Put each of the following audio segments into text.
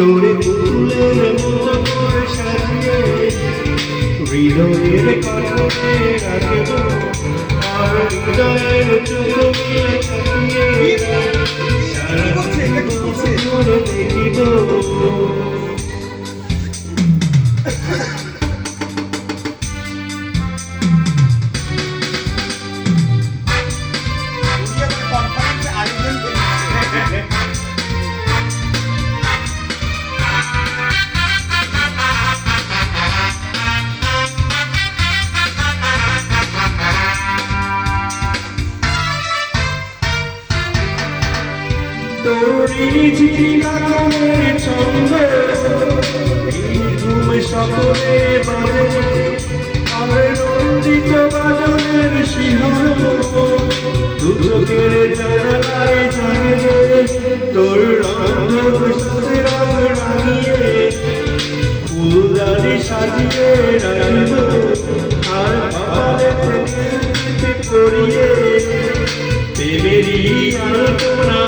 পুতুলের মতো করে সাজিয়ে হৃদয়ের কারণে রাখব আর হৃদয়ের চোখ সকলে বাজে। আর রঞ্জিত বাজনের শিহর দু জানালায় জাগে তোর রঙ রঙ রাঙিয়ে। ফুলদানি সাজিয়ে রাখব আর ভালে করিয়ে। প্রেমেরই আলোচনা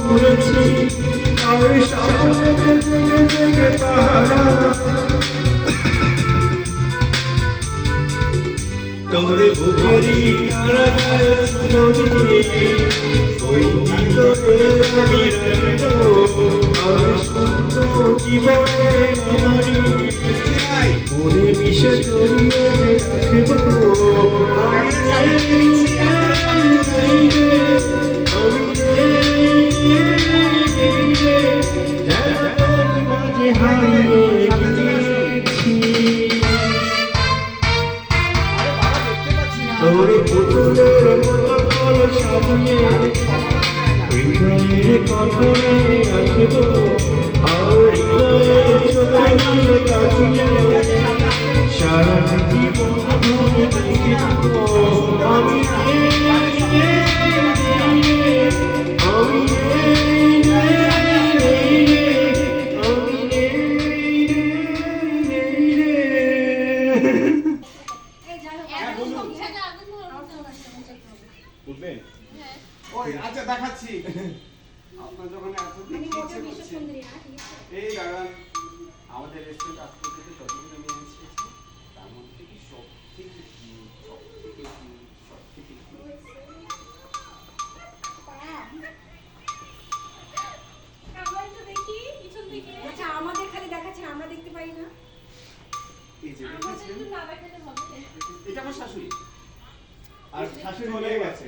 করেছি আর সামনে জেগে জেগে পাহারা তোর আমি সুন্দর জীবনে মনে মিশে জড়িয়ে রাখব আমি নেই, হৃদয়ের কখনে রাখব আর হৃদয়ের চোখে নিয়ে তাকিয়ে সারা জীবন ধরে দেখব আমি নেই, নেই, ওই আচ্ছা দেখাচ্ছি। আপনার যখন এত ইচ্ছে। করছে এই দাঁড়ান আমাদের রেস্টুরেন্ট আজ পর্যন্ত যতগুলো আমি এনেছি তার মধ্যে থেকে সব থেকে সব থেকে সব থেকে আচ্ছা আমাদের খালি দেখাচ্ছেন আমরা দেখতে পাই না। এই যে দেখেছেন? এটা আমার শাশুড়ি। আর শাশুড়ি হয়ে গেছে